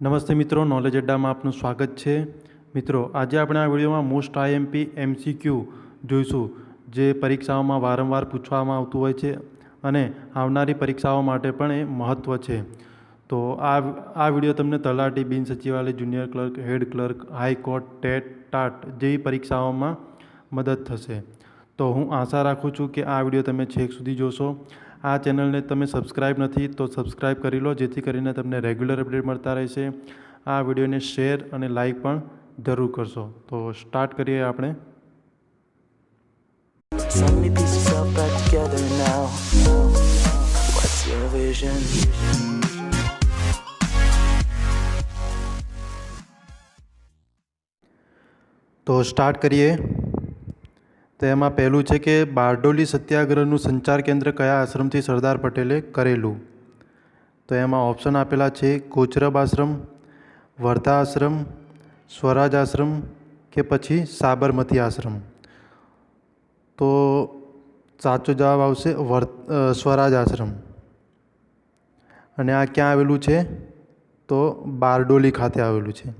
નમસ્તે મિત્રો નોલેજ અડ્ડામાં આપનું સ્વાગત છે. મિત્રો, આજે આપણે આ વિડીયોમાં મોસ્ટ આઈએમપી એમસીક્યુ જોઈશું, જે પરીક્ષાઓમાં વારંવાર પૂછવામાં આવતું હોય છે અને આવનારી પરીક્ષાઓ માટે પણ એ મહત્ત્વ છે. તો આ આ વીડિયો તમને તલાટી, બિન સચિવાલય, junior clerk, head clerk high court TET, TAT જેવી પરીક્ષાઓમાં મદદ થશે. તો હું આશા રાખું છું કે આ વીડિયો તમે છેક સુધી જોશો. આ ચેનલને તમે સબસ્ક્રાઇબ નથી તો સબસ્ક્રાઇબ કરી લો જેથી કરીને તમને રેગ્યુલર અપડેટ મળતા રહેશે. આ વિડીયોને શેર અને લાઇક પણ જરૂર કરશો. તો સ્ટાર્ટ કરીએ આપણે? તો સ્ટાર્ટ કરીએ. તો એમાં પહેલું છે કે બારડોલી સત્યાગ્રહનું સંચાર કેન્દ્ર કયા આશ્રમથી સરદાર પટેલે કરેલું? તો એમાં ઓપ્શન આપેલા છે કોચરબ આશ્રમ, વર્ધા આશ્રમ, સ્વરાજ આશ્રમ કે પછી સાબરમતી આશ્રમ. તો સાચો જવાબ આવશે વર સ્વરાજ આશ્રમ. અને આ ક્યાં આવેલું છે? તો બારડોલી ખાતે આવેલું છે.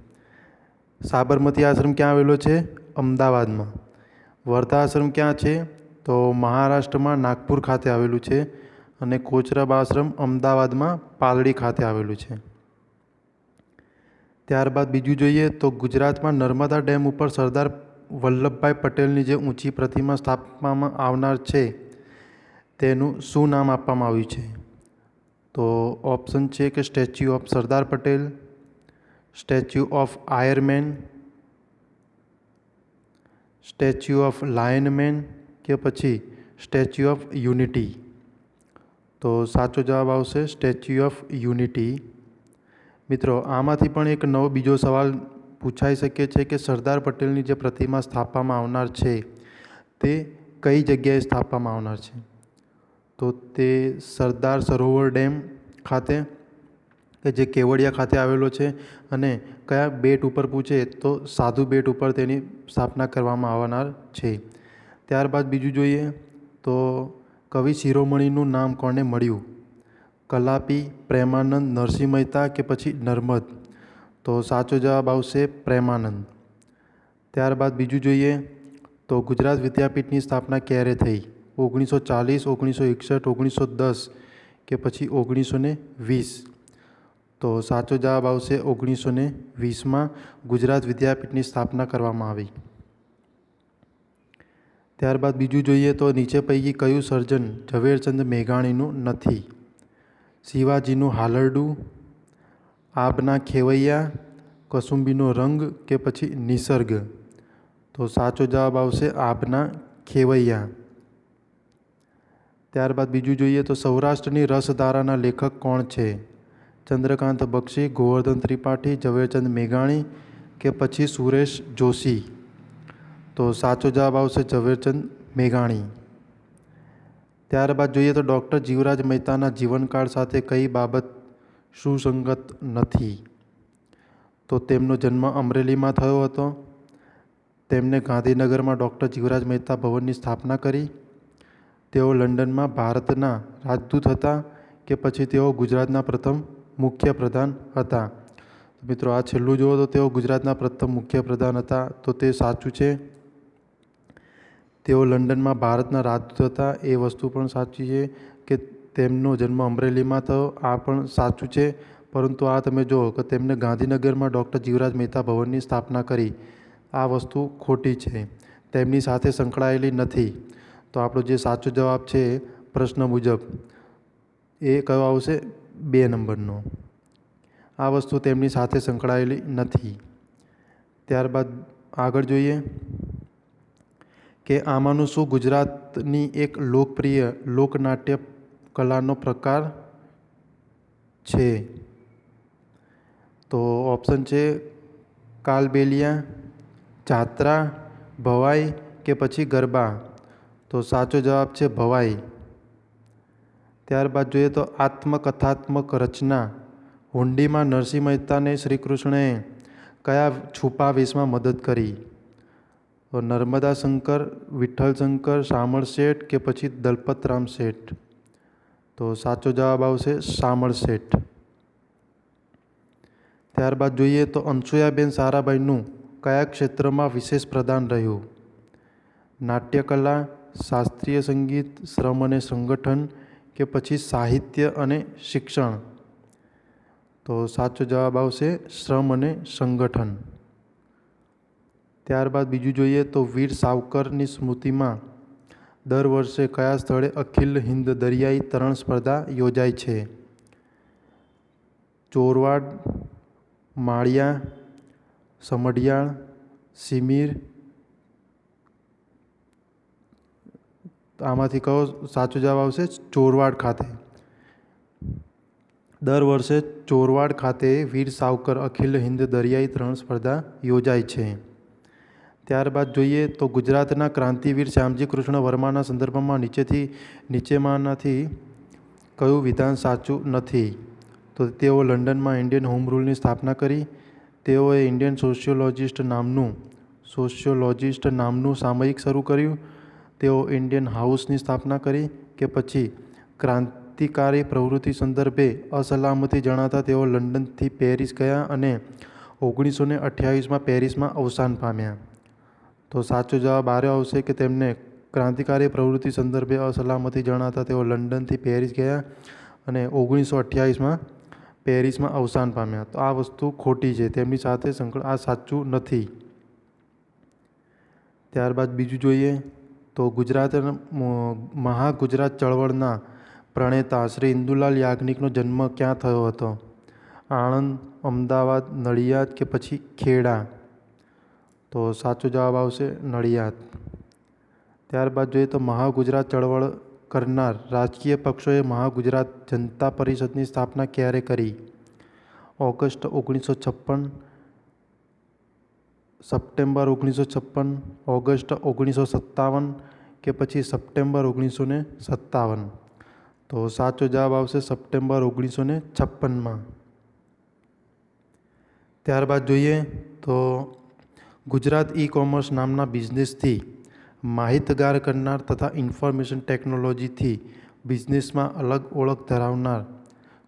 સાબરમતી આશ્રમ ક્યાં આવેલો છે? અમદાવાદમાં. વર્ધા આશ્રમ ક્યાં છે? તો મહારાષ્ટ્રમાં નાગપુર ખાતે આવેલું છે અને કોચરબ આશ્રમ અમદાવાદમાં પાલડી ખાતે આવેલું છે. ત્યારબાદ બીજું જોઈએ તો ગુજરાતમાં નર્મદા ડેમ ઉપર સરદાર વલ્લભભાઈ પટેલની જે ઊંચી પ્રતિમા સ્થાપવામાં આવનાર છે, તેનું શું નામ આપવામાં આવ્યું છે? તો ઓપ્શન છે કે statue of Sardar Patel, statue of ironman statue of lionman કે પછી સ્ટેચ્યુ ઓફ યુનિટી? તો સાચો જવાબ આવશે સ્ટેચ્યુ ઓફ યુનિટી. મિત્રો, આમાંથી પણ એક નવો બીજો સવાલ પૂછાઈ શકે છે કે સરદાર પટેલની જે પ્રતિમા સ્થાપવામાં આવનાર છે, તે કઈ જગ્યાએ સ્થાપવામાં આવનાર છે? તો તે સરદાર સરોવર ડેમ ખાતે કે જે કેવડિયા ખાતે આવેલો છે અને કયા બેટ ઉપર પૂછે તો સાધુ બેટ ઉપર તેની સ્થાપના કરવામાં આવનાર છે. ત્યારબાદ બીજું જોઈએ તો કવિ શિરોમણીનું નામ કોને મળ્યું? કલાપી, પ્રેમાનંદ, નરસિંહ મહેતા કે પછી નર્મદ? તો સાચો જવાબ આવશે પ્રેમાનંદ. ત્યારબાદ બીજું જોઈએ તો ગુજરાત વિદ્યાપીઠની સ્થાપના ક્યારે થઈ? ઓગણીસો ચાલીસ, ઓગણીસો એકસઠ, ઓગણીસો દસ કે પછી ઓગણીસો વીસ? તો સાચો જવાબ આવશે ઓગણીસો ને વીસમાં ગુજરાત વિદ્યાપીઠની સ્થાપના કરવામાં આવી. ત્યારબાદ બીજું જોઈએ તો નીચે પૈકી કયું સર્જન ઝવેરચંદ મેઘાણીનું નથી? શિવાજીનું હાલરડું આબના ખેવૈયા, કસુંબીનો રંગ કે પછી નિસર્ગ? તો સાચો જવાબ આવશે આબના ખેવૈયા. ત્યારબાદ બીજું જોઈએ તો સૌરાષ્ટ્રની રસધારાના લેખક કોણ છે? ચંદ્રકાંત બક્ષી, ગોવર્ધન ત્રિપાઠી, ઝવેરચંદ મેઘાણી કે પછી સુરેશ જોશી. તો સાચો જવાબ આવશે ઝવેરચંદ મેઘાણી. ત્યારબાદ જોઈએ તો ડૉક્ટર જીવરાજ મહેતાના જીવનકાળ સાથે કઈ બાબત સુસંગત નથી. તો તેમનો જન્મ અમરેલીમાં થયો હતો. તેમણે ગાંધીનગરમાં ડૉક્ટર જીવરાજ મહેતા ભવનની સ્થાપના કરી. તેઓ લંડનમાં ભારતના રાજદૂત હતા કે પછી તેઓ ગુજરાતના પ્રથમ મુખ્ય પ્રધાન હતા. મિત્રો, આ છેલ્લું જુઓ તો તેઓ ગુજરાતના પ્રથમ મુખ્ય પ્રધાન હતા. તો તે સાચું છે? તેઓ લંડનમાં ભારતના રાજદૂત હતા. એ વસ્તુ પણ સાચી છે કે તેમનો જન્મ અમરેલીમાં થયો. આ પણ સાચું છે. પરંતુ આ તમે જુઓ કે તેમણે ગાંધીનગરમાં ડૉક્ટર જીવરાજ મહેતા ભવનની સ્થાપના કરી. આ વસ્તુ ખોટી છે. તેમની સાથે સંકળાયેલી નથી. તો આપણો જે સાચો જવાબ છે પ્રશ્ન મુજબ, એ કયો આવશે? બે નંબરનો. આ વસ્તુ તેમની સાથે સંકળાયેલી નથી. ત્યારબાદ આગળ જોઈએ કે આમાંનું શું ગુજરાતની એક લોકપ્રિય લોકનાટ્ય કલાનો પ્રકાર છે. તો ઓપ્શન છે કાલબેલિયા, જાત્રા, ભવાઈ કે પછી ગરબા. તો સાચો જવાબ છે ભવાઈ. ત્યારબાદ જોઈએ તો આત્મકથાત્મક રચના. હુંડીમાં નરસિંહ મહેતાને શ્રી કૃષ્ણએ કયા છુપા વેશમાં મદદ કરી? તો નર્મદા શંકર વિઠ્ઠલ શંકર શામળ શેઠ કે પછી દલપતરામ શેઠ? તો સાચો જવાબ આવશે શામળ શેઠ. ત્યારબાદ જોઈએ તો અનસુયાબેન સારાભાઈનું કયા ક્ષેત્રમાં વિશેષ પ્રદાન રહ્યું? નાટ્યકલા, શાસ્ત્રીય સંગીત, શ્રમ અને સંગઠન કે પછી સાહિત્ય અને શિક્ષણ? તો સાચો જવાબ આવશે શ્રમ અને સંગઠન. ત્યારબાદ બીજું જોઈએ તો વીર સાવકરની સ્મૃતિમાં દર વર્ષે કયા સ્થળે અખિલ હિન્દ દરિયાઈ તરણ સ્પર્ધા યોજાય છે? ચોરવાડ, માળિયા, સમઢિયાળ, સિમીર આમાંથી કહો, સાચો જવાબ આવશે ચોરવાડ ખાતે. દર વર્ષે ચોરવાડ ખાતે વીર સાવકર અખિલ હિન્દ દરિયાઈ તરણ સ્પર્ધા યોજાય છે. ત્યારબાદ જોઈએ તો ગુજરાતના ક્રાંતિવીર શ્યામજી કૃષ્ણ વર્માના સંદર્ભમાં નીચેથી, નીચેમાંનાથી કયું વિધાન સાચું નથી? તો તેઓ લંડનમાં ઇન્ડિયન હોમ રૂલની સ્થાપના કરી. તેઓએ ઇન્ડિયન સોશિયોલોજિસ્ટ નામનું સોશિયોલોજિસ્ટ નામનું સામયિક શરૂ કર્યું. તેઓ ઇન્ડિયન હાઉસની સ્થાપના કરી કે પછી ક્રાંતિકારી પ્રવૃત્તિ સંદર્ભે અસલામતી જણાતા તેઓ લંડનથી પેરિસ ગયા અને ઓગણીસો ને અઠ્યાવીસમાં પેરિસમાં અવસાન પામ્યા. તો સાચો જવાબ આર્યો આવશે કે તેમને ક્રાંતિકારી પ્રવૃત્તિ સંદર્ભે અસલામતી જણાતા તેઓ લંડનથી પેરિસ ગયા અને ઓગણીસો અઠ્યાવીસમાં પેરિસમાં અવસાન પામ્યા. તો આ વસ્તુ ખોટી છે. તેમની સાથે સંકળ આ સાચું નથી. ત્યારબાદ બીજું જોઈએ. તો ગુજરાત મહાગુજરાત ચળવળના પ્રણેતા શ્રી ઇન્દુલાલ યાજ્ઞિકનો જન્મ ક્યાં થયો હતો? આણંદ, અમદાવાદ, નડિયાદ કે પછી ખેડા? તો સાચો જવાબ આવશે નડિયાદ. ત્યારબાદ જોઈએ તો મહાગુજરાત ચળવળ કરનાર રાજકીય પક્ષોએ મહાગુજરાત જનતા પરિષદની સ્થાપના ક્યારે કરી? ઓગસ્ટ ઓગણીસો છપ્પન સપ્ટેમ્બર ઓગણીસો છપ્પન ઓગસ્ટ ઓગણીસો સત્તાવન કે પછી સપ્ટેમ્બર ઓગણીસો ને સત્તાવન તો સાચો જવાબ આવશે સપ્ટેમ્બર ઓગણીસો ને છપ્પનમાં ત્યારબાદ જોઈએ તો ગુજરાત ઈ કોમર્સ નામના બિઝનેસથી માહિતગાર કરનાર તથા ઇન્ફોર્મેશન ટેકનોલોજીથી બિઝનેસમાં અલગ ઓળખ ધરાવનાર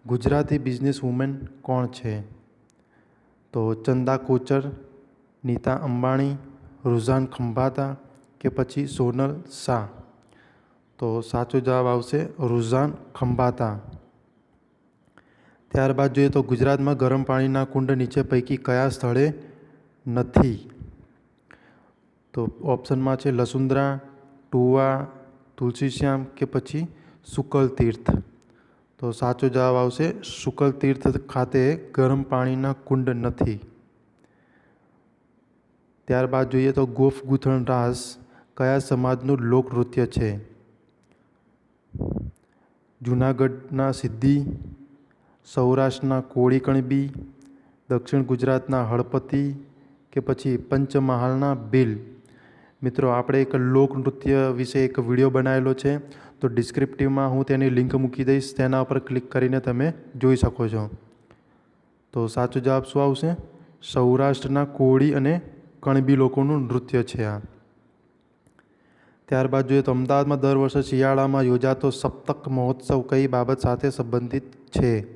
ગુજરાતી બિઝનેસ વુમેન કોણ છે? તો ચંદા કોચર નીતા અંબાણી, રુઝાન ખંભાતા કે પછી સોનલ શાહ. તો સાચો જવાબ આવશે રુઝાન ખંભાતા. ત્યારબાદ જોઈએ તો ગુજરાતમાં ગરમ પાણીના કુંડ નીચે પૈકી કયા સ્થળે નથી? તો ઓપ્શનમાં છે લસુંદરા, ટુવા, તુલસીશ્યામ કે પછી શુકલ તીર્થ તો સાચો જવાબ આવશે શુકલ તીર્થ ખાતે ગરમ પાણીના કુંડ નથી. ત્યારબાદ જોઈએ તો ગોફ ગૂંથણ રાસ કયા સમાજનું લોકનૃત્ય છે? જૂનાગઢના સિદ્ધિ, સૌરાષ્ટ્રના કોળી કણબી દક્ષિણ ગુજરાતના હળપતિ કે પછી પંચમહાલના બિલ? મિત્રો, આપણે એક લોકનૃત્ય વિશે એક વીડિયો બનાવેલો છે, તો ડિસ્ક્રિપ્ટિવમાં હું તેની લિંક મૂકી દઈશ, તેના ઉપર ક્લિક કરીને તમે જોઈ શકો છો. તો સાચો જવાબ શું આવશે? સૌરાષ્ટ્રના કોળી અને કણબી લોકોનું નૃત્ય છે આ. ત્યારબાદ જોઈએ તો અમદાવાદમાં દર વર્ષે શિયાળામાં યોજાતો સપ્તક મહોત્સવ કઈ બાબત સાથે સંબંધિત છે?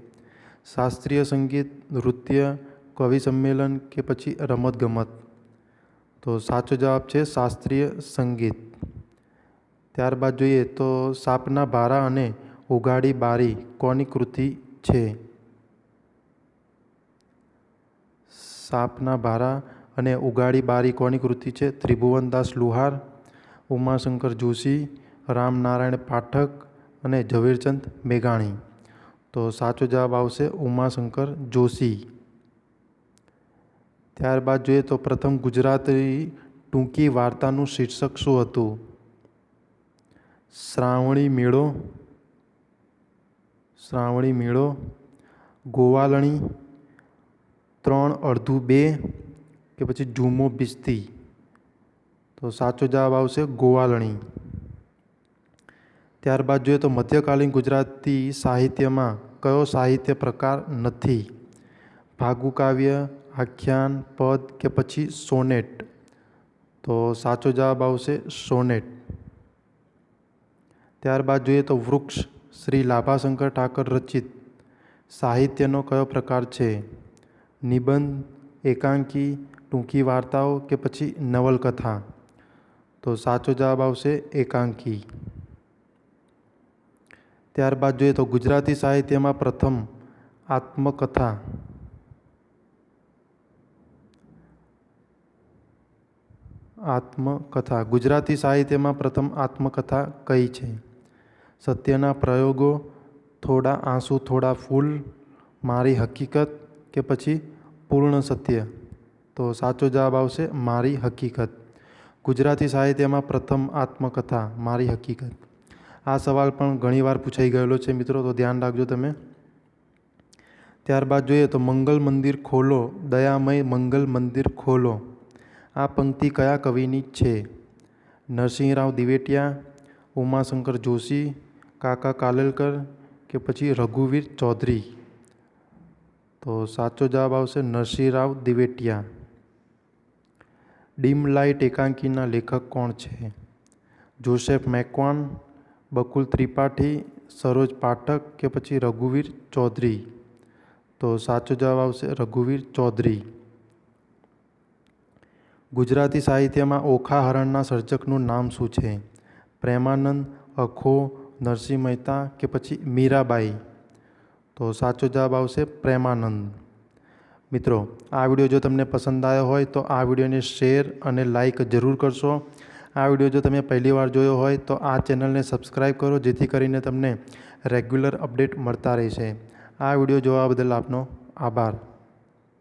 શાસ્ત્રીય સંગીત, નૃત્ય, કવિ સંમેલન કે પછી રમતગમત તો સાચો જવાબ છે શાસ્ત્રીય સંગીત. ત્યારબાદ જોઈએ તો સાપના ભારા અને ઉગાડી બારી કોની કૃતિ છે? સાપના ભારા અને ઉગાડી બારી કોની કૃતિ છે? ત્રિભુવનદાસ લુહાર, ઉમાશંકર જોશી, રામનારાયણ પાઠક અને ઝવેરચંદ મેઘાણી. તો સાચો જવાબ આવશે ઉમાશંકર જોશી. ત્યારબાદ જોઈએ તો પ્રથમ ગુજરાતી ટૂંકી વાર્તાનું શીર્ષક શું હતું? શ્રાવણી મેળો શ્રાવણી મેળો, ગોવાલણી, ત્રણ અડધું બે કે પછી ઝૂમો બિસ્તી. તો સાચો જવાબ આવશે ગોવાલણી. ત્યારબાદ જોઈએ તો મધ્યકાલીન ગુજરાતી સાહિત્યમાં કયો સાહિત્ય પ્રકાર નથી? ભાગુ કાવ્ય, આખ્યાન, પદ કે પછી સોનેટ? તો સાચો જવાબ આવશે સોનેટ. ત્યારબાદ જોઈએ તો વૃક્ષ, શ્રી લાભાશંકર ઠાકર રચિત. સાહિત્યનો કયો પ્રકાર છે? નિબંધ, એકાંકી ટૂંકી વાર્તાઓ કે પછી નવલકથા તો સાચો જવાબ આવશે એકાંકી ત્યારબાદ જોઈએ તો ગુજરાતી સાહિત્યમાં પ્રથમ આત્મકથા આત્મકથા ગુજરાતી સાહિત્યમાં પ્રથમ આત્મકથા કઈ છે સત્યના પ્રયોગો થોડા આંસુ થોડા ફૂલ મારી હકીકત કે પછી પૂર્ણ સત્ય તો સાચો જવાબ આવશે, મારી હકીકત. ગુજરાતી સાહિત્યમાં પ્રથમ આત્મકથા, મારી હકીકત. આ સવાલ પણ ઘણીવાર પૂછાઈ ગયેલો છે મિત્રો, તો ધ્યાન રાખજો તમે. ત્યારબાદ જોઈએ તો, મંગલ મંદિર ખોલો, દયામય મંગલ મંદિર ખોલો. આ પંક્તિ કયા કવિની છે? નરસિંહરાવ દિવેટિયા, ઉમાશંકર જોશી, કાકા કાલેલકર કે પછી રઘુવીર ચૌધરી? તો સાચો જવાબ આવશે, નરસિંહરાવ દિવેટિયા. ડીમ લાઇટ એકાંકીના લેખક કોણ છે? જોસેફ મેકવાન, બકુલ ત્રિપાઠી, સરોજ પાઠક કે પછી રઘુવીર ચૌધરી? તો સાચો જવાબ આવશે રઘુવીર ચૌધરી. ગુજરાતી સાહિત્યમાં ઓખા હરણના સર્જકનું નામ શું છે? પ્રેમાનંદ, અખો, નરસિંહ મહેતા કે પછી મીરાબાઈ? તો સાચો જવાબ આવશે પ્રેમાનંદ. મિત્રો, આ વીડિયો જો તમને પસંદ આવ્યો હોય તો આ વિડીયોને શેર અને લાઇક જરૂર કરશો. આ વીડિયો જો તમે પહેલી વાર જોયો હોય તો આ ચેનલને સબસ્ક્રાઈબ કરો, જેથી કરીને તમને રેગ્યુલર અપડેટ મળતા રહેશે. આ વીડિયો જોવા બદલ આપનો આભાર.